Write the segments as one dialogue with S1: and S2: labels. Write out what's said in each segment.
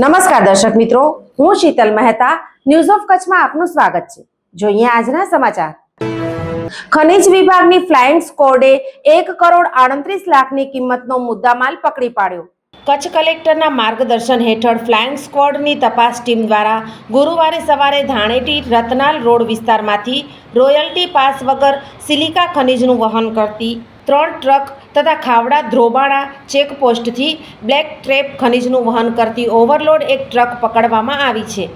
S1: નમસ્કાર દર્શક મિત્રો, હું શીતલ મહેતા ન્યૂઝ ઓફ કચ્છમાં આપનું સ્વાગત છે. જોઈએ આજના સમાચાર. ખનિજ વિભાગની ફ્લાઇંગ સ્કોડે એક કરોડ આડત્રીસ લાખની કિંમતનો મુદ્દામાલ પકડી પાડ્યો. કચ્છ કલેક્ટરના માર્ગદર્શન હેઠળ ફ્લાઇંગ સ્ક્વોડની તપાસ ટીમ દ્વારા ગુરુવારે સવારે ધાણેટી રતનાલ રોડ વિસ્તારમાંથી રોયલ્ટી પાસ વગર સિલિકા ખનિજનું વહન કરતી ત્રણ ટ્રક તથા ખાવડા, ધ્રોબાણા, ચેકપોસ્ટથી બ્લેક ટ્રેપ ખનિજનું વહન કરતી ઓવરલોડ એક ટ્રક પકડવામાં આવી છે.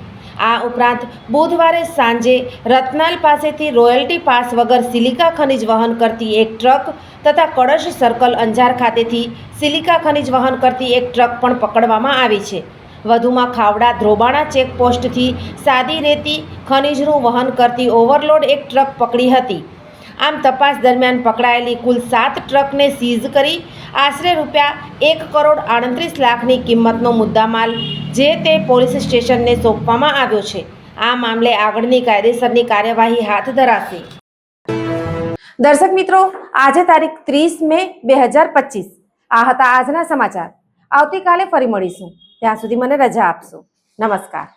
S1: આ ઉપરાંત બુધવારે સાંજે રત્નાલ પાસેથી રોયલ્ટી પાસ વગર સિલિકા ખનિજ વહન કરતી એક ટ્રક તથા કળશ સર્કલ અંજાર ખાતેથી સિલિકા ખનિજ વહન કરતી એક ટ્રક પણ પકડવામાં આવી છે. વધુમાં ખાવડા, ધ્રોબાણા ચેકપોસ્ટથી સાદી રેતી ખનિજનું વહન કરતી ઓવરલોડ એક ટ્રક પકડી હતી. આમ તપાસ દરમિયાન પકડાયેલી કુલ સાત ટ્રકને સીઝ કરી આશરે રૂપિયા એક કરોડ આડત્રીસ લાખની કિંમતનો મુદ્દામાલ જે તે પોલીસ સ્ટેશનને સોંપવામાં આવ્યો છે. આ મામલે આગળની કાયદેસરની કાર્યવાહી હાથ ધરાશે. દર્શક મિત્રો, આજે તારીખ ત્રીસ મે બે હજાર પચીસ. આ હતા આજના સમાચાર. આવતીકાલે ફરી મળીશું. ત્યાં સુધી મને રજા આપશો. નમસ્કાર.